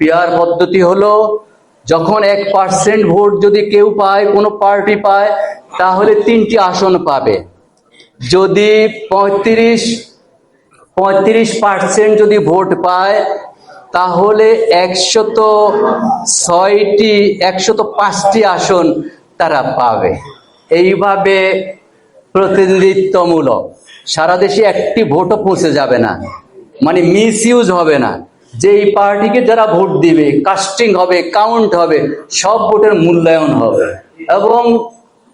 Peer পদ্ধতি হলো, যখন এক পার্সেন্ট ভোট যদি কেউ পায়, কোনো পার্টি পায়, তাহলে তিনটি আসন পাবে। যদি পঁয়ত্রিশ পঁয়ত্রিশ পার্সেন্ট যদি ভোট পায়, তাহলে একশত ছয়টি, একশত পাঁচটি আসন তারা পাবে। এইভাবে প্রতিনিধিত্বমূলক। সারা দেশে একটি ভোটও পৌঁছে যাবে না। মানে মিস ইউজ হবে না। যে এই পার্টিকে যারা ভোট দিবে কাস্টিং হবে কাউন্ট হবে, সব ভোটের মূল্যায়ন হবে। এবং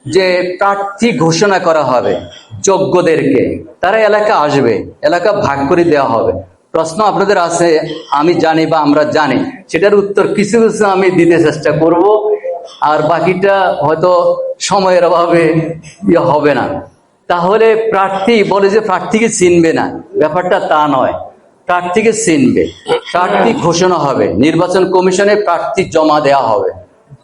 যে প্রার্থী ঘোষণা করা হবে যোগ্যদেরকে, তারা এলাকা আসবে, এলাকা ভাগ করে দেওয়া হবে। প্রশ্ন আপনাদের আছে, আমি জানি বা আমরা জানি, সেটার উত্তর কিছু কিছু আমি দিতে চেষ্টা করব, আর বাকিটা হয়তো সময়ের অভাবে ইয়ে হবে না। তাহলে প্রার্থী বলে যে প্রার্থীকে চিনবে না, ব্যাপারটা তা নয়। প্রার্থীকে চিনবে, প্রার্থী ঘোষণা হবে, নির্বাচন কমিশনে প্রার্থী জমা দেওয়া হবে।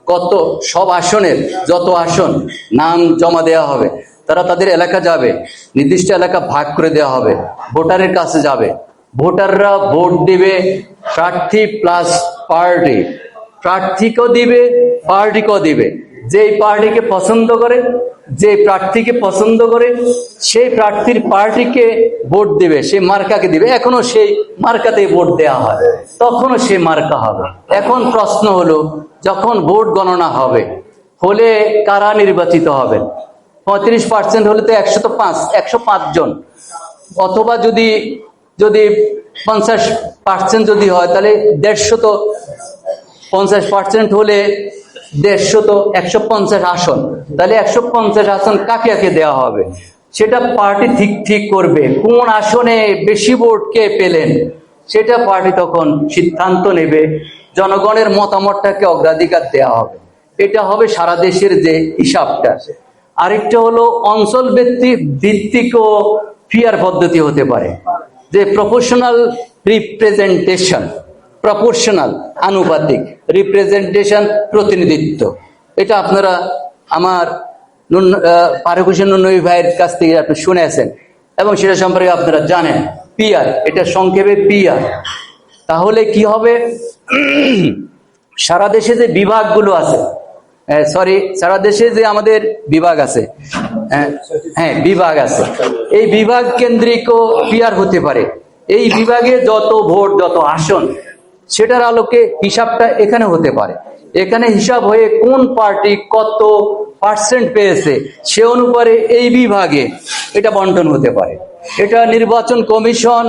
কত? সব আসনের যত আসন নাম জমা দেওয়া হবে। তারা তাদের এলাকা যাবে, নির্দিষ্ট এলাকা ভাগ করে দেওয়া হবে, ভোটারের কাছে যাবে। ভোটাররা ভোট দিবে প্রার্থী প্লাস পার্টি। প্রার্থীকেও দিবে, পার্টিকেও দিবে। যেই পার্টিকে পছন্দ করে যে প্রার্থীকে পছন্দ করে, সেই প্রার্থীর পার্টিকে ভোট দিবে, সে মার্কাকে দিবে। এখনও সেই মার্কাতেই ভোট দেওয়া হয়। তখনও সে মার্কা হবে। এখন প্রশ্ন হলো, যখন ভোট গণনা হবে, হলে কারা নির্বাচিত হবেন পঁয়ত্রিশ পার্সেন্ট হলে তো একশো তো পাঁচ, একশো পাঁচ জন। অথবা যদি যদি পঞ্চাশ পার্সেন্ট যদি হয়, তাহলে দেড়শো তো পঞ্চাশ পার্সেন্ট হলে দেড়শো তো একশো পঞ্চাশ আসন। তাহলে একশো পঞ্চাশ আসন কাকে কাকে দেওয়া হবে? সেটা পার্টি ঠিক ঠিক করবে। কোন আসনে বেশি ভোট কে পেলেন? সেটা পার্টি তখন সিদ্ধান্ত নেবে। জনগণের মতামতটাকে অগ্রাধিকার দেওয়া হবে। এটা হবে সারা দেশের যে হিসাবটা। আরেকটা হলো অঞ্চল ভিত্তিক ভিত্তিক ও ফিয়ার পদ্ধতি হতে পারে। যে প্রফেশনাল রিপ্রেজেন্টেশন প্রপোর্শনাল আনুপাতিক রিপ্রেজেন্টেশন প্রতিনিধিত্ব। এটা আপনারা আমার ফারুক হোসেন ভাইয়ের কাছ থেকে আপনি শুনেছেন এবং সেটা সম্পর্কে আপনারা জানেন পিয়ার এটা সংক্ষেপে পিয়ার তাহলে কি হবে? সারা দেশে যে বিভাগগুলো আছে সরি সারা দেশে যে আমাদের বিভাগ আছে হ্যাঁ বিভাগ আছে, এই বিভাগ কেন্দ্রিকও পিয়ার হতে পারে। এই বিভাগে যত ভোট, যত আসন সেটার আলোকে হিসাবটা এখানে হতে পারে। এখানে হিসাব হয়ে কোন পার্টি কত পার্সেন্ট পেয়েছে, সে অনুপারে এই বিভাগে এটা বন্টন হতে পারে। এটা নির্বাচন কমিশন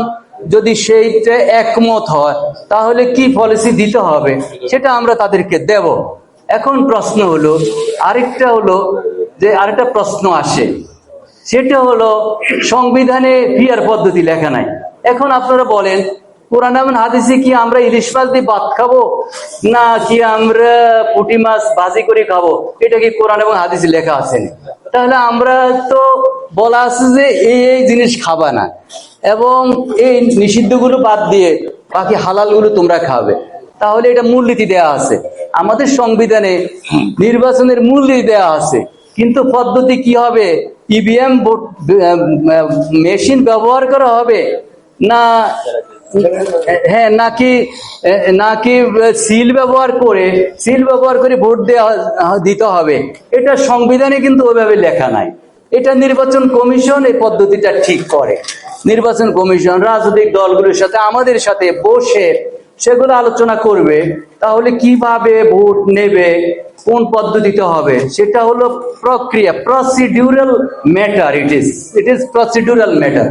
যদি সেইটা একমত হয়, তাহলে কি পলিসি দিতে হবে, সেটা আমরা তাদেরকে দেব। এখন প্রশ্ন হলো, আরেকটা হলো যে আরেকটা প্রশ্ন আসে। সেটা হলো, সংবিধানে পিয়ার পদ্ধতি লেখা নাই। এখন আপনারা বলেন কোরআন এমন হাদিসে কি আমরা ইলিশ মাছ দিয়ে ভাত খাব? না কি আমরা পুঁটি মাছ ভাজি করে খাব? এটা কি কোরআন এবং হাদিসে লেখা আছে তাহলে আমরা তো বলা আছে যে এই এই জিনিস খাবা না। এবং এই নিষিদ্ধগুলো বাদ দিয়ে বাকি হালালগুলো তোমরা খাবে। তাহলে এটা মূলনীতি দেয়া আছে। আমাদের সংবিধানে নির্বাচনের মূলনীতি দেয়া আছে। কিন্তু পদ্ধতি কি হবে? ইভিএম মেশিন ব্যবহার করা হবে? না হ্যাঁ নাকি নাকি সিল ব্যবহার করে সিল ব্যবহার করে ভোট দেওয়া, দিতে হবে। এটা সংবিধানে কিন্তু ওইভাবে লেখা নাই। এটা নির্বাচন কমিশন এই পদ্ধতিটা ঠিক করে। নির্বাচন কমিশন, রাজনৈতিক দলগুলোর সাথে, আমাদের সাথে বসে সেগুলো আলোচনা করবে। তাহলে কীভাবে ভোট নেবে, কোন পদ্ধতিতে হবে, সেটা হলো প্রক্রিয়া procedural matter it is it is procedural matter